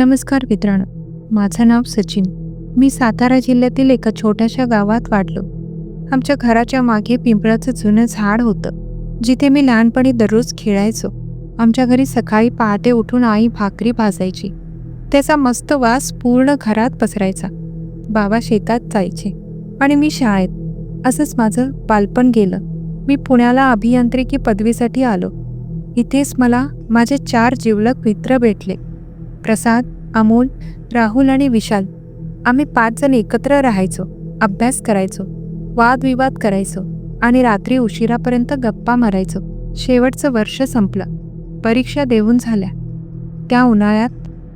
नमस्कार मित्रांनो माझं नाव सचिन. मी सातारा जिल्ह्यातील एका छोट्याशा गावात वाढलो. आमच्या घराच्या मागे पिंपळाचं जुनं झाड होतं. जिथे मी लहानपणी दररोज खेळायचो. आमच्या घरी सकाळी पहाटे उठून आई भाकरी भाजायची. त्याचा मस्त वास पूर्ण घरात पसरायचा. बाबा शेतात जायचे आणि मी शाळेत. असंच माझं बालपण गेलं. मी पुण्याला अभियांत्रिकी पदवीसाठी आलो. इथेच मला माझे चार जिवलग मित्र भेटले. प्रसाद अमोल राहुल आणि विशाल. आम्ही पाच जण एकत्र राहायचो अभ्यास करायचो वादविवाद करायचो आणि रात्री उशिरापर्यंत गप्पा मारायचो. शेवटचं वर्ष संपलं. परीक्षा देऊन झाल्या. त्या उन्हाळ्यात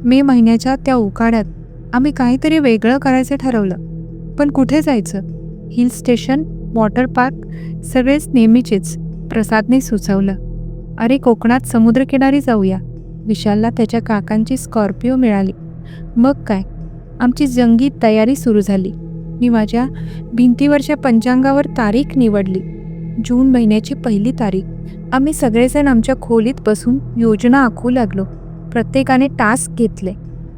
मे महिन्याच्या त्या उकाड्यात आम्ही काहीतरी वेगळं करायचं ठरवलं. पण कुठे जायचं? हिल स्टेशन वॉटर पार्क सगळेच नेहमीचेच प्रसादने सुचवलं. अरे कोकणात समुद्रकिनारी जाऊया. विशालला त्याच्या काकांची स्कॉर्पिओ मिळाली. मग काय? आमची जंगी तयारी सुरू झाली. मी माझ्या भिंतीवरच्या पंचांगावर तारीख निवडली. जून महिन्याची पहिली तारीख. आम्ही सगळेजण आमच्या खोलीत बसून योजना आखू लागलो. प्रत्येकाने टास्क घेतले.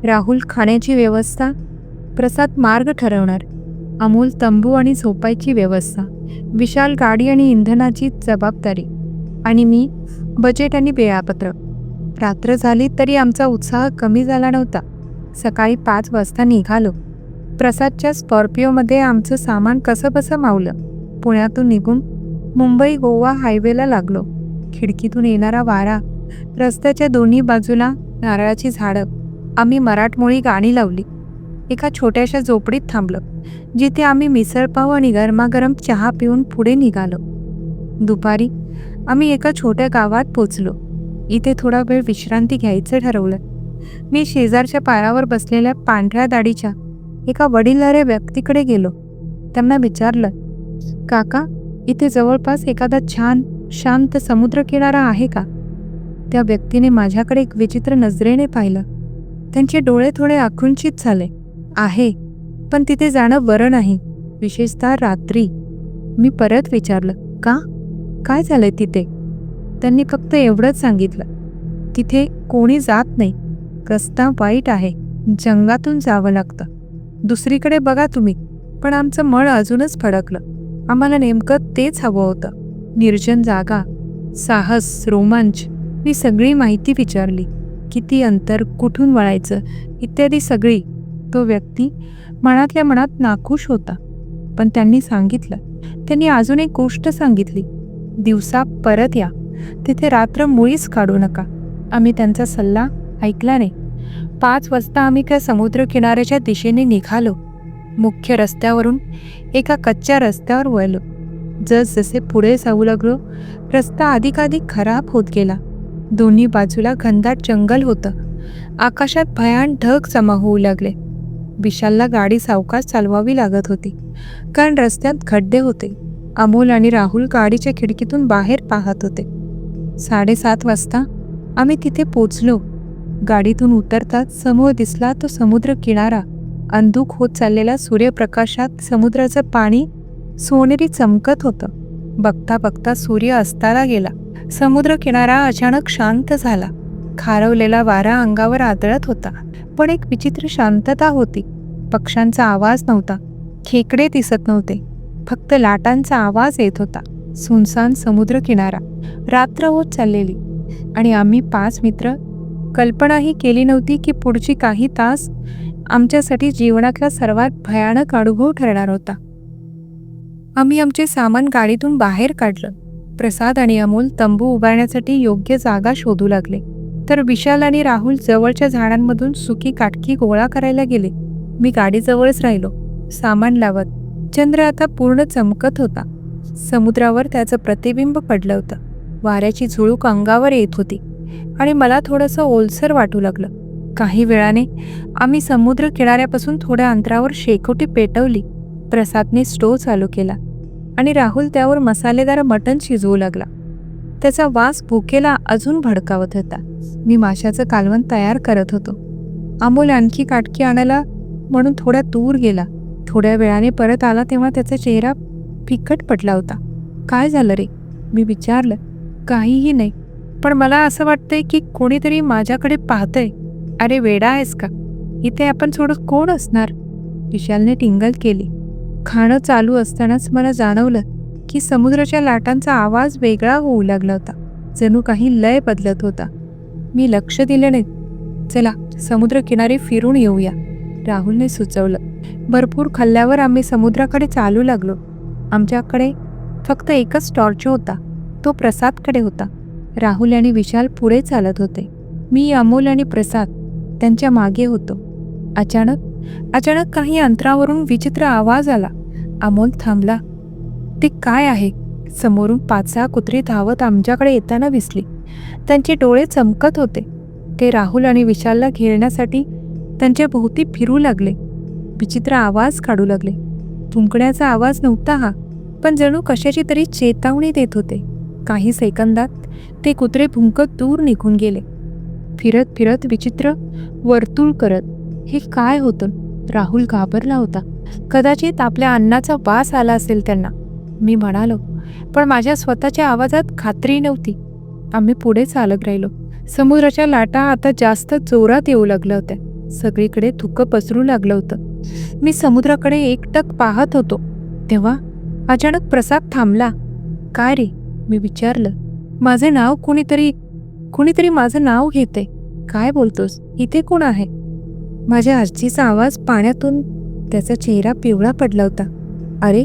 राहुल खाण्याची व्यवस्था. प्रसाद मार्ग ठरवणार. अमोल तंबू आणि झोपायची व्यवस्था. विशाल गाडी आणि इंधनाची जबाबदारी. आणि मी बजेट आणि वेळापत्रक. रात्र झाली तरी आमचा उत्साह कमी झाला नव्हता. सकाळी पाच वाजता निघालो. प्रसादच्या स्कॉर्पिओमध्ये आमचं सामान कसं बसं मावलं. पुण्यातून निघून मुंबई गोवा हायवेला लागलो. खिडकीतून येणारा वारा रस्त्याच्या दोन्ही बाजूला नारळाची झाडं आम्ही मराठमोळी गाणी लावली. एका छोट्याशा झोपडीत थांबलो जिथे आम्ही मिसळपाव आणि गरमागरम चहा पिऊन पुढे निघालो. दुपारी आम्ही एका छोट्या गावात पोचलो. इथे थोडा वेळ विश्रांती घ्यायचं ठरवलं. मी शेजारच्या पायावर बसलेल्या पांढऱ्या दाढीच्या एका वडीलधाऱ्या व्यक्तीकडे गेलो. त्यांना विचारलं काका इथे जवळपास एखादा छान शांत समुद्रकिनारा आहे का? त्या व्यक्तीने माझ्याकडे एक विचित्र नजरेने पाहिलं. त्यांचे डोळे थोडे आकुंचित झाले. आहे पण तिथे जाणं बरं नाही विशेषतः रात्री. मी परत विचारलं का? काय झालंय तिथे? त्यांनी फक्त एवढंच सांगितलं तिथे कोणी जात नाही. रस्ता वाईट आहे. जंगातून जावं लागतं. दुसरीकडे बघा तुम्ही. पण आमचं मळ अजूनच फडकलं. आम्हाला नेमकं तेच हवं होतं. निर्जन जागा साहस रोमांच मी सगळी माहिती विचारली. किती अंतर कुठून वळायचं इत्यादी सगळी. तो व्यक्ती मनातल्या मनात नाखुश होता. पण त्यांनी सांगितलं. त्यांनी अजून एक गोष्ट सांगितली. दिवसा परत या. तिथे रात्र मुळीच काढू नका. आम्ही त्यांचा सल्ला ऐकला नाही. पाच वाजता आम्ही त्या समुद्रकिनाऱ्याच्या दिशेने निघालो. मुख्य रस्त्यावरून एका कच्च्या रस्त्यावर वळलो. जसजसे पुढे जाऊ लागलो रस्ता अधिकाधिक खराब होत गेला. दोन्ही बाजूला घनदाट जंगल होतं. आकाशात भयान ढग जमा होऊ लागले. विशालला गाडी सावकाश चालवावी लागत होती कारण रस्त्यात खड्डे होते. अमोल आणि राहुल गाडीच्या खिडकीतून बाहेर पाहत होते. साडेसात वाजता आम्ही तिथे पोचलो. गाडीतून उतरताच समोर दिसला तो समुद्र किनारा अंधुक होत चाललेला सूर्यप्रकाशात समुद्राचं पाणी सोनेरी चमकत होतं. बघता बघता सूर्य अस्ताला गेला. समुद्र किनारा अचानक शांत झाला. खारवलेला वारा अंगावर आदळत होता पण एक विचित्र शांतता होती. पक्ष्यांचा आवाज नव्हता. खेकडे दिसत नव्हते. फक्त लाटांचा आवाज येत होता. सुनसान समुद्र किनारा रात्र होत चाललेली. आणि आम्ही पाच मित्र. कल्पनाही केली नव्हती की पुढची काही तास आमच्यासाठी जीवनातला सर्वात भयानक अनुभव ठरणार होता. आम्ही आमचे सामान गाडीतून बाहेर काढलं. प्रसाद आणि अमोल तंबू उभारण्यासाठी योग्य जागा शोधू लागले. तर विशाल आणि राहुल जवळच्या झाडांमधून सुकी काटकी गोळा करायला गेले. मी गाडीजवळच राहिलो. सामान लावत. चंद्र आता पूर्ण चमकत होता. समुद्रावर त्याचं प्रतिबिंब पडलं होतं. वाऱ्याची झुळूक अंगावर येत होती आणि मला थोडंसं ओलसर वाटू लागलं. काही वेळाने आम्ही समुद्र किनाऱ्यापासून थोड्या अंतरावर शेकोटी पेटवली. प्रसादने स्टोव चालू केला आणि राहुल त्यावर मसालेदार मटण शिजवू लागला. त्याचा वास भुकेला अजून भडकावत होता. मी माशाचं कालवण तयार करत होतो. अमोल आणखी काटकी आणायला म्हणून थोड्या दूर गेला. थोड्या वेळाने परत आला तेव्हा त्याचा चेहरा फिकट पडला होता. काय झालं रे? मी विचारलं. काहीही नाही. पण मला असं वाटतंय की कोणीतरी माझ्याकडे पाहतंय. अरे वेडा आहेस का? इथे आपण सोडत कोण असणार? विशालने टिंगल केली. खाणं चालू असतानाच मला जाणवलं की समुद्राच्या लाटांचा आवाज वेगळा होऊ लागला होता. जणू काही लय बदलत होता. मी लक्ष दिलं नाही. चला समुद्रकिनारी फिरून येऊया राहुलने सुचवलं. भरपूर खाल्ल्यावर आम्ही समुद्राकडे चालू लागलो. आमच्याकडे फक्त एकच टॉर्च होता. तो प्रसादकडे होता. राहुल आणि विशाल पुढे चालत होते. मी अमोल आणि प्रसाद त्यांच्या मागे होतो. अचानक अचानक काही अंतरावरून विचित्र आवाज आला. अमोल थांबला. ते काय आहे? समोरून पाच सहा कुत्री धावत आमच्याकडे येताना दिसली. त्यांचे डोळे चमकत होते. ते राहुल आणि विशालला घेरण्यासाठी त्यांच्या भोवती फिरू लागले. विचित्र आवाज काढू लागले. थुंकण्याचा आवाज नव्हता हा पण जणू कशाची तरी चेतावणी देत होते. काही सेकंदात ते कुत्रे भुंकत दूर निघून गेले. फिरत फिरत विचित्र वर्तुळ करत हे काय होतं? राहुल घाबरला होता. कदाचित आपल्या अन्नाचा वास आला असेल त्यांना. मी म्हणालो पण माझ्या स्वतःच्या आवाजात खात्री नव्हती. आम्ही पुढे चालत राहिलो. समुद्राच्या लाटा आता जास्त जोरात येऊ लागल्या होत्या. सगळीकडे थुकं पसरू लागलं होतं. मी समुद्राकडे एकटक पाहत होतो. तेव्हा अचानक प्रसाद थांबला. काय रे? मी विचारलं. माझे नाव कुणीतरी कुणीतरी माझं नाव घेते. काय बोलतोस? इथे कोण आहे? माझ्या आजीचा आवाज पाण्यातून त्याचा चेहरा पिवळा पडला होता. अरे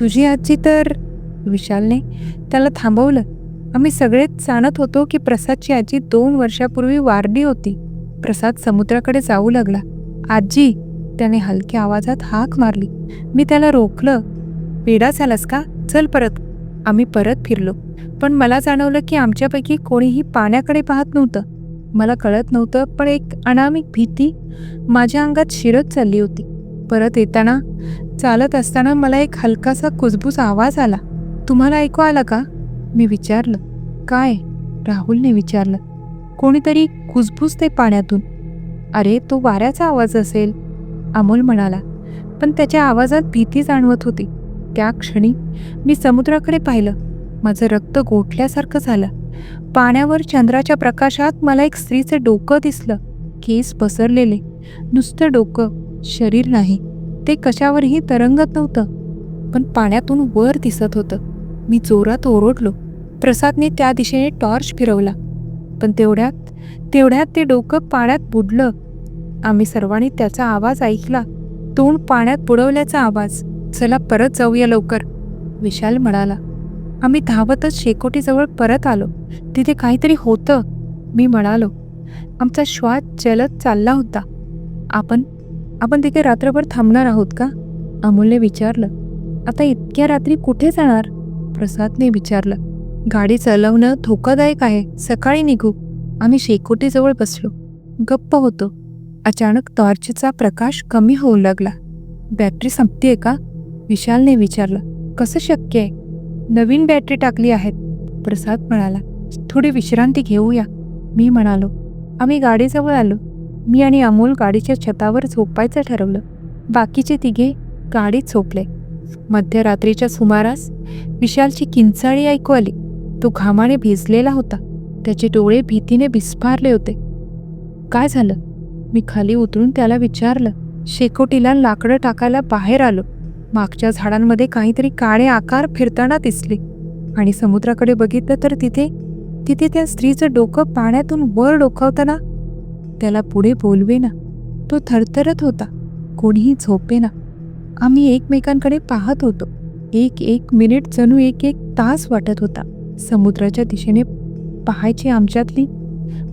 तुझी आजी तर विशालने त्याला थांबवलं. आम्ही सगळेच जाणत होतो की प्रसादची आजी दोन वर्षापूर्वी वारली होती. प्रसाद समुद्राकडे जाऊ लागला. आजी त्याने हलक्या आवाजात हाक मारली. मी त्याला रोखलं. वेडा झालास का? चल परत. आम्ही परत फिरलो. पण मला जाणवलं की आमच्यापैकी कोणीही पाण्याकडे पाहत नव्हतं. मला कळत नव्हतं पण एक अनामिक भीती माझ्या अंगात शिरत चालली होती. परत येताना चालत असताना मला एक हलकासा कुजबूज आवाज आला. तुम्हाला ऐकू आला का? मी विचारलं. काय? राहुलने विचारलं. कोणीतरी कुजबुजते पाण्यातून. अरे तो वाऱ्याचा आवाज असेल. अमोल म्हणाला पण त्याच्या आवाजात भीती जाणवत होती. त्या क्षणी मी समुद्राकडे पाहिलं. माझं रक्त गोठल्यासारखं झालं. पाण्यावर चंद्राच्या प्रकाशात मला एक स्त्रीचं डोकं दिसलं. केस पसरलेले. नुसतं डोकं. शरीर नाही. ते कशावरही तरंगत नव्हतं. पण पाण्यातून वर दिसत होतं. मी जोरात ओरडलो. प्रसादने त्या दिशेने टॉर्च फिरवला. पण तेवढ्यात तेवढ्यात ते डोकं पाण्यात बुडलं. आम्ही सर्वांनी त्याचा आवाज ऐकला. तोंड पाण्यात बुडवल्याचा आवाज. चला परत जाऊया लवकर. विशाल म्हणाला आम्ही धावतच शेकोटीजवळ परत आलो. तिथे काहीतरी होतं. मी म्हणालो आमचा श्वास जलद चालला होता. आपण आपण तिथे रात्रभर थांबणार आहोत का? अमोलने विचारलं. आता इतक्या रात्री कुठे जाणार? प्रसादने विचारलं. गाडी चालवणं धोकादायक आहे. सकाळी निघू. आम्ही शेकोटीजवळ बसलो. गप्प होतो. अचानक टॉर्चचा प्रकाश कमी होऊ लागला. बॅटरी संपतीये का? विशालने विचारलं. कसं शक्य आहे? नवीन बॅटरी टाकली आहेत. प्रसाद म्हणाला थोडी विश्रांती घेऊया. मी म्हणालो आम्ही गाडीजवळ आलो. मी आणि अमोल गाडीच्या छतावर झोपायचं ठरवलं. बाकीचे तिघे गाडीत झोपले. मध्यरात्रीच्या सुमारास विशालची किंचाळी ऐकू आली. तो घामाने भिजलेला होता. त्याचे डोळे भीतीने विस्फारले होते. काय झालं? मी खाली उतरून त्याला विचारलं. शेकोटीला लाकडं टाकायला बाहेर आलो. मागच्या झाडांमध्ये काहीतरी काळे आकार फिरताना दिसले. आणि समुद्राकडे बघितलं तर तिथे तिथे त्या स्त्रीचं डोकं पाण्यातून वर डोकावताना त्याला पुढे बोलवेना. तो थरथरत होता. कोणीही झोपेना. आम्ही एकमेकांकडे पाहत होतो. एक एक मिनिट जणू एक एक तास वाटत होता. समुद्राच्या दिशेने पाहायची आमच्यातली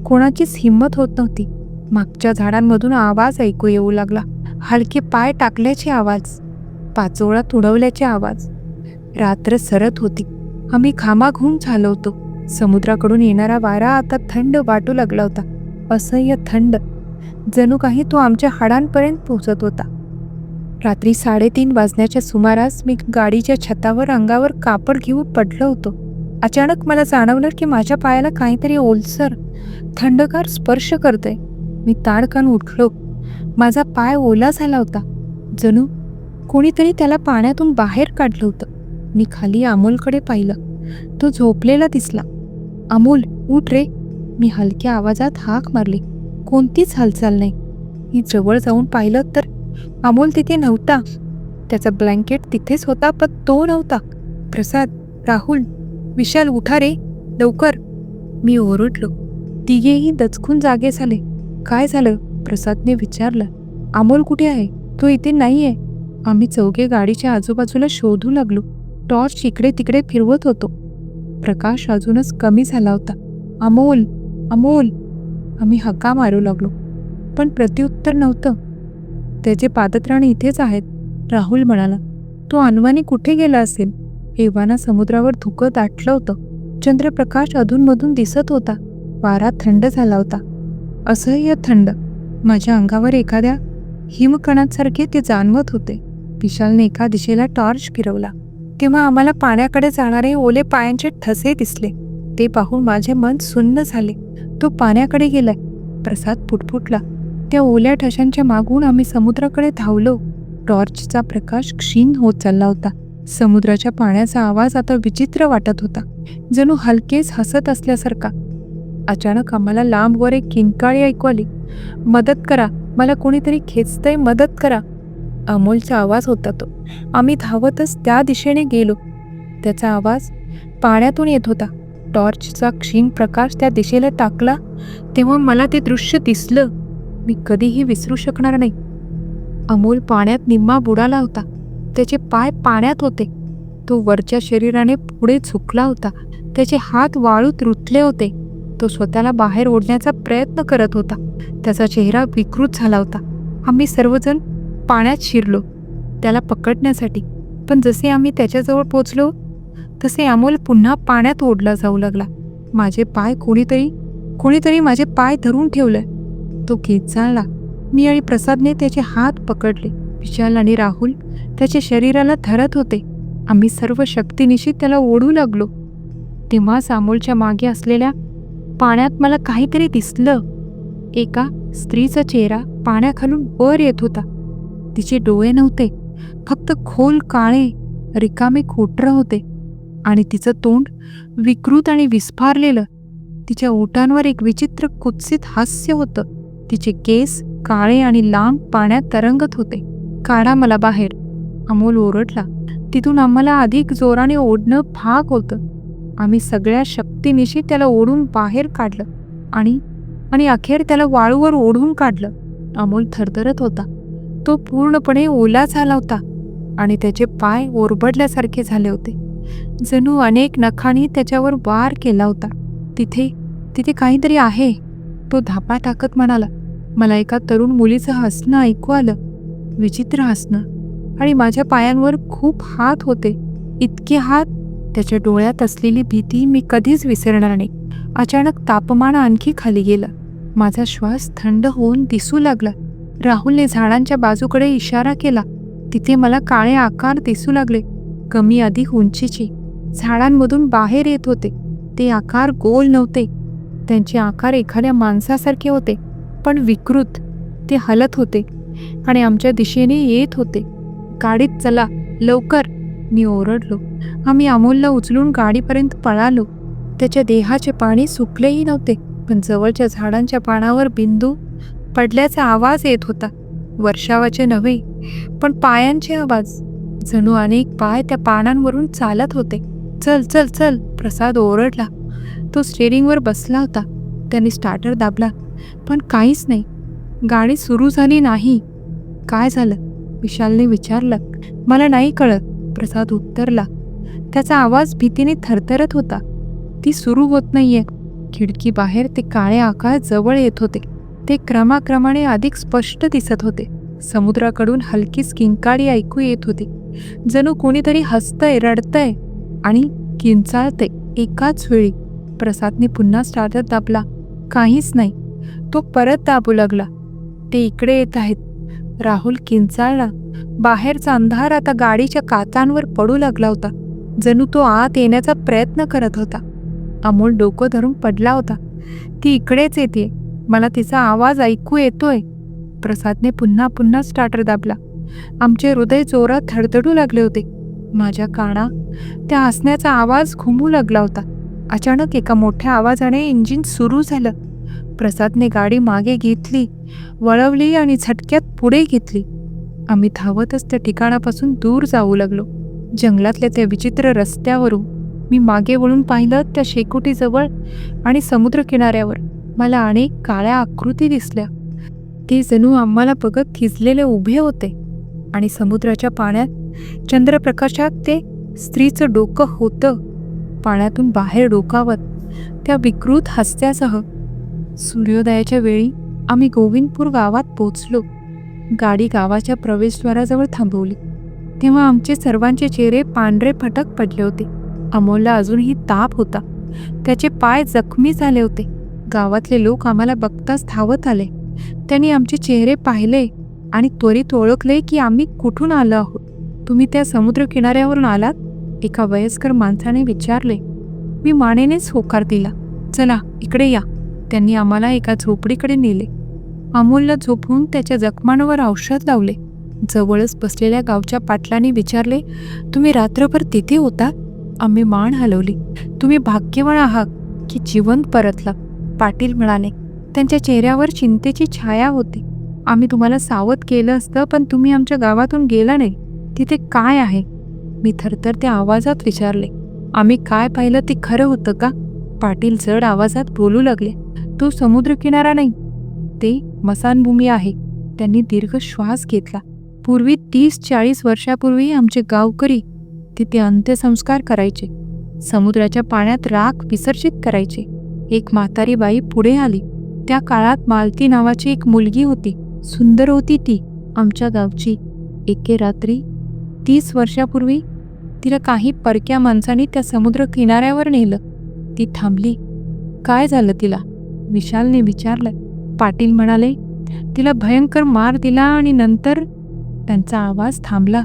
कोणाचीच हिंमत होत नव्हती. मागच्या झाडांमधून आवाज ऐकू येऊ लागला. हलके पाय टाकल्याचे आवाज पाचोळा तुडवल्याचे आवाज. रात्र सरत होती. आम्ही घामाघूम झालो होतो. समुद्राकडून येणारा वारा आता थंड वाटू लागला होता. असह्य थंड. जणू काही तो आमच्या हाडांपर्यंत पोचत होता. रात्री साडेतीन वाजण्याच्या सुमारास मी गाडीच्या छतावर अंगावर कापड घेऊन पडलो होतो. अचानक मला जाणवलं की माझ्या पायाला काहीतरी ओलसर थंडगार स्पर्श करतंय. मी ताडकान उठलो. माझा पाय ओला झाला होता. जणू कोणीतरी त्याला पाण्यातून बाहेर काढलं होतं. मी खाली अमोलकडे पाहिलं. तो झोपलेला दिसला. अमोल उठ रे. मी हलक्या आवाजात हाक मारली. कोणतीच हालचाल नाही. मी जवळ जाऊन पाहिलं तर अमोल तिथे नव्हता. त्याचा ब्लँकेट तिथेच होता पण तो नव्हता. प्रसाद राहुल विशाल उठा रे. लवकर. मी ओरडलो. तिघेही दचकून जागे झाले. काय झालं? प्रसादने विचारलं अमोल कुठे आहे? तो इथे नाही आहे आम्ही चौघे गाडीच्या आजूबाजूला शोधू लागलो. टॉर्च इकडे तिकडे फिरवत होतो. प्रकाश अजूनच कमी झाला होता. अमोल अमोल. आम्ही हक्का मारू लागलो. पण प्रत्युत्तर नव्हतं. त्याचे पादत्राण इथेच आहेत राहुल म्हणाला. तो अनवानी कुठे गेला असेल? एव्हाना समुद्रावर धुकं दाटलं होतं. चंद्रप्रकाश अधूनमधून दिसत होता. वारा थंड झाला होता. असह्य थंड. माझ्या अंगावर एखाद्या हिमकणासारखे ते जाणवत होते. विशालने एका दिशेला टॉर्च फिरवला. तेव्हा आम्हाला पाण्याकडे जाणारे ओले पायांचे ठसे दिसले. ते पाहून माझे मन सुन्न झाले. तो पाण्याकडे गेलाय. प्रसाद पुटपुटला. त्या ओल्या ठशांच्या मागून आम्ही समुद्राकडे धावलो. टॉर्चचा प्रकाश क्षीण होत चालला होता. समुद्राच्या पाण्याचा आवाज आता विचित्र वाटत होता. जणू हलकेच हसत असल्यासारखा. अचानक आम्हाला लांबवर एक किंकाळी ऐकू आली. मदत करा मला कोणीतरी खेचतंय मदत करा. अमोलचा आवाज होता तो. आम्ही धावतच त्या दिशेने गेलो. त्याचा आवाज पाण्यातून येत होता. टॉर्चचा क्षीण प्रकाश त्या दिशेला टाकला तेव्हा मला ते दृश्य दिसलं. मी कधीही विसरू शकणार नाही. अमोल पाण्यात निम्मा बुडाला होता. त्याचे पाय पाण्यात होते. तो वरच्या शरीराने पुढे झुकला होता. त्याचे हात वाळूत रुतले होते. तो स्वतःला बाहेर ओढण्याचा प्रयत्न करत होता. त्याचा चेहरा विकृत झाला होता. आम्ही सर्वजण पाण्यात शिरलो त्याला पकडण्यासाठी. पण जसे आम्ही त्याच्याजवळ पोचलो तसे अमोल पुन्हा पाण्यात ओढला जाऊ लागला. माझे पाय कोणीतरी कोणीतरी माझे पाय धरून ठेवलंय. तो किंचाळला मी आणि प्रसादने त्याचे हात पकडले. विशाल आणि राहुल त्याच्या शरीराला धरत होते. आम्ही सर्व शक्तीनिशी त्याला ओढू लागलो. तेव्हाच अमोलच्या मागे असलेल्या पाण्यात मला काहीतरी दिसलं. एका स्त्रीचा चेहरा पाण्याखालून वर येत होता. तिचे डोळे नव्हते फक्त खोल काळे रिकामे खोटर होते. आणि तिचं तोंड विकृत आणि विस्फारलेलं. तिच्या ओठांवर एक विचित्र कुत्सित हास्य होतं. तिचे केस काळे आणि लांब पाण्यात तरंगत होते. काढा मला बाहेर. अमोल ओरडला. तिथून आम्हाला अधिक जोराने ओढणं भाग होतं. आम्ही सगळ्या शक्तीनिशी त्याला ओढून बाहेर काढलं आणि आणि अखेर त्याला वाळूवर ओढून काढलं. अमोल थरथरत होता. तो पूर्णपणे ओला झाला होता आणि त्याचे पाय ओरबडल्यासारखे झाले होते. जणू अनेक नखांनी त्याच्यावर वार केला होता. तिथे तिथे काहीतरी आहे तो धापा टाकत म्हणाला. मला एका तरुण मुलीचं हसणं ऐकू आलं. विचित्र हसणं. आणि माझ्या पायांवर खूप हात होते. इतके हात त्याच्या डोळ्यात असलेली भीती मी कधीच विसरणार नाही. अचानक तापमान आणखी खाली गेलं. माझा श्वास थंड होऊन दिसू लागला. राहुलने झाडांच्या बाजूकडे इशारा केला. तिथे मला काळे आकार दिसू लागले. कमी अधिक उंचीचे. झाडांमधून बाहेर येत होते. ते आकार गोल नव्हते. त्यांचे आकार एखाद्या माणसासारखे होते पण विकृत. ते हलत होते आणि आमच्या दिशेने येत होते. गाडीत चला लवकर. मी ओरडलो. आम्ही अमोलला उचलून गाडीपर्यंत पळालो. त्याच्या देहाचे पाणी सुकलेही नव्हते पण जवळच्या झाडांच्या पानावर बिंदू पडल्याचा आवाज येत होता. वर्षावाचे नव्हे पण पायांचे आवाज. जणू अनेक पाय त्या पानांवरून चालत होते. चल चल चल प्रसाद ओरडला. तो स्टेरिंगवर बसला होता. त्याने स्टार्टर दाबला पण काहीच नाही. गाडी सुरू झाली नाही. काय झालं? विशालने विचारलं. मला नाही कळत. प्रसाद उत्तरला त्याचा आवाज भीतीने थरथरत होता. ती सुरू होत नाहीये. खिडकी बाहेर ते काळे आकाश जवळ येत होते. ते क्रमाक्रमाने अधिक स्पष्ट दिसत होते. समुद्राकडून हलकीच किंकाळी ऐकू येत होती. जणू कोणीतरी हसतंय रडतंय आणि किंचाळतंय एकाच वेळी. प्रसादने पुन्हा स्टार्टर दाबला. काहीच नाही. तो परत दाबू लागला. ते इकडे येत आहेत. राहुल किंचाळला. बाहेरचा अंधार आता गाडीच्या काचांवर पडू लागला होता. जणू तो आत येण्याचा प्रयत्न करत होता. अमोल डोकं धरून पडला होता. ती इकडेच येते. मला तिचा आवाज ऐकू येतोय. प्रसादने पुन्हा पुन्हा स्टार्टर दाबला. आमचे हृदय जोरात धडधडू लागले होते. माझ्या काना त्या हसण्याचा आवाज घुमू लागला होता. अचानक एका मोठ्या आवाजाने इंजिन सुरू झालं. प्रसादने गाडी मागे घेतली वळवली आणि झटक्यात पुढे घेतली. आम्ही धावतच त्या ठिकाणापासून दूर जाऊ लागलो. जंगलातल्या त्या विचित्र रस्त्यावरून मी मागे वळून पाहिलं त्या शेकोटीजवळ आणि समुद्रकिनाऱ्यावर. मला अनेक काळ्या आकृती दिसल्या. ते जणू आम्हाला बघत खिजलेले उभे होते आणि समुद्राच्या पाण्यात चंद्रप्रकाशात ते स्त्रीचं डोकं होतं. पाण्यातून बाहेर डोकावत त्या विकृत हास्यासह सूर्योदयाच्या वेळी आम्ही गोविंदपूर गावात पोचलो गाडी गावाच्या प्रवेशद्वाराजवळ थांबवली. तेव्हा आमचे सर्वांचे चेहरे पांढरे फटक पडले होते. अमोलला अजूनही ताप होता. त्याचे पाय जखमी झाले होते. गावातले लोक आम्हाला बघताच धावत आले. त्यांनी आमचे चेहरे पाहिले आणि त्वरित ओळखले की आम्ही कुठून आलो आहोत. तुम्ही त्या समुद्र किनाऱ्यावरून आलात? एका वयस्कर माणसाने विचारले. मी मानेनेच होकार दिला. चला इकडे या. त्यांनी आम्हाला एका झोपडीकडे नेले. अमोलला झोपवून त्याच्या जखमांवर औषध लावले. जवळच बसलेल्या गावच्या पाटलाने विचारले तुम्ही रात्रभर तिथे होता? आम्ही मान हलवली. तुम्ही भाग्यवान आहात की जिवंत परतला पाटील म्हणाले. त्यांच्या चेहऱ्यावर चिंतेची छाया होती. आम्ही तुम्हाला सावध केलं असतं पण तुम्ही आमच्या गावातून गेला नाही. तिथे काय आहे? मी थरथर त्या आवाजात विचारले. आम्ही काय पाहिलं ते खरं होतं का? पाटील जड आवाजात बोलू लागले. तो समुद्रकिनारा नाही. ते मसानभूमी आहे. त्यांनी दीर्घ श्वास घेतला. पूर्वी तीस चाळीस वर्षापूर्वी आमचे गावकरी तिथे अंत्यसंस्कार करायचे. समुद्राच्या पाण्यात राख विसर्जित करायचे. एक म्हातारी बाई पुढे आली. त्या काळात मालती नावाची एक मुलगी होती. सुंदर होती ती. आमच्या गावची. एके रात्री तीस वर्षापूर्वी तिला काही परक्या माणसांनी त्या समुद्र किनाऱ्यावर नेलं. ती थांबली. काय झालं तिला? विशालने विचारलं. पाटील म्हणाले तिला भयंकर मार दिला आणि नंतर त्यांचा आवाज थांबला.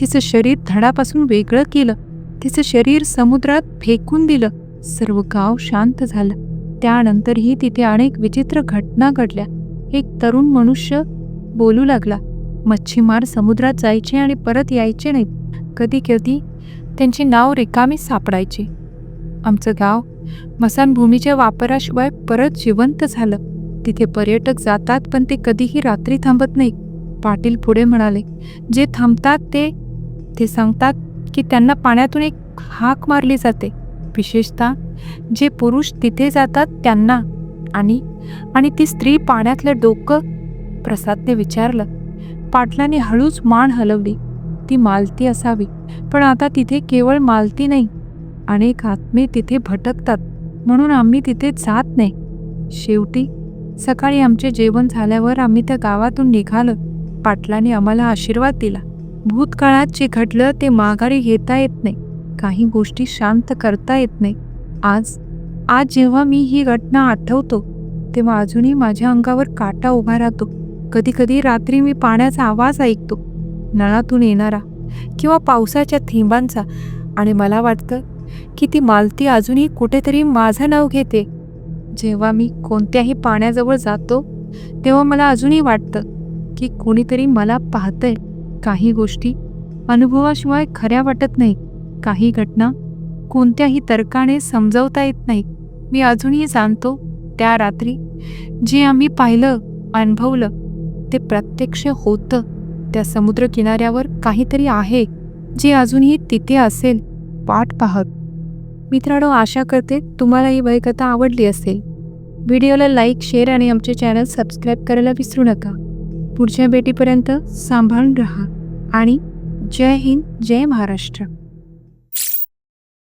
तिचं शरीर धडापासून वेगळं केलं. तिचं शरीर समुद्रात फेकून दिलं. सर्व गाव शांत झालं. त्यानंतरही तिथे अनेक विचित्र घटना घडल्या. एक तरुण मनुष्य बोलू लागला. मच्छीमार समुद्रात जायचे आणि परत यायचे नाहीत. कधी कधी त्यांची नाव रिकामी सापडायची. आमचं गाव मसानभूमीच्या वापराशिवाय परत जिवंत झालं. तिथे पर्यटक जातात पण ते कधीही रात्री थांबत नाही पाटील पुढे म्हणाले जे थांबतात ते ते सांगतात की त्यांना पाण्यातून एक हाक मारली जाते. विशेषतः जे पुरुष तिथे जातात त्यांना. आणि आणि ती स्त्री पाण्यातलं डोकं प्रसादने विचारलं. पाटलाने हळूच मान हलवली. ती मालती असावी पण आता तिथे केवळ मालती नाही. अनेक आत्मे तिथे भटकतात म्हणून आम्ही तिथे जात नाही. शेवटी सकाळी आमचे जेवण झाल्यावर आम्ही त्या गावातून निघालो. पाटलाने आम्हाला आशीर्वाद दिला. भूतकाळात जे घडलं ते माघारी घेता येत नाही. काही गोष्टी शांत करता येत नाही. आज आज जेव्हा मी ही घटना आठवतो तेव्हा अजूनही माझ्या अंगावर काटा उभा राहतो. कधीकधी रात्री मी पाण्याचा आवाज ऐकतो. नळातून येणारा किंवा पावसाच्या थेंबांचा आणि मला वाटतं की ती मालती अजूनही कुठेतरी माझं नाव घेते. जेव्हा मी कोणत्याही पाण्याजवळ जातो तेव्हा मला अजूनही वाटतं की कोणीतरी मला पाहतंय काही गोष्टी. अनुभवाशिवाय खऱ्या वाटत नाही. काही घटना कोणत्याही तर्काने समजवता येत नाही. मी अजूनही जाणतो त्या रात्री जे आम्ही पाहिलं अनुभवलं ते प्रत्यक्ष होतं. त्या समुद्रकिनाऱ्यावर काहीतरी आहे जे अजूनही तिथे असेल वाट पाहत. मित्रांनो आशा करते तुम्हाला ही भयकथा आवडली असेल. व्हिडिओला लाईक शेअर आणि आमचे चॅनल सबस्क्राईब करायला विसरू नका. पुढच्या भेटीपर्यंत सांभाळून राहा आणि जय हिंद जय महाराष्ट्र.